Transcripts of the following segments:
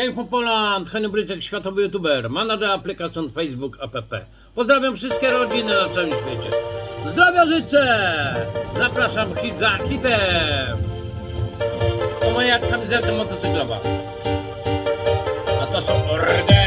Jaj Popoland, Henbryczek, światowy youtuber, manager aplikacji Facebook app. Pozdrawiam wszystkie rodziny na całym świecie. Zdrowia życzę! Zapraszam hit za hitem! To moja kamizelka motocyklowa. A to są organy.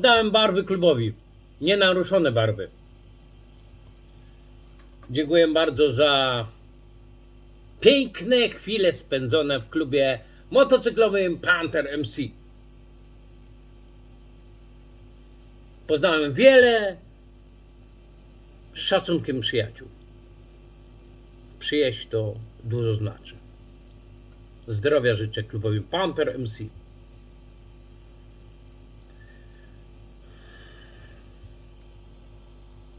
Oddałem barwy klubowi. Nienaruszone barwy. Dziękuję bardzo za piękne chwile spędzone w klubie motocyklowym Panther MC. Poznałem wiele z szacunkiem przyjaciół. Przyjaźń to dużo znaczy. Zdrowia życzę klubowi Panther MC.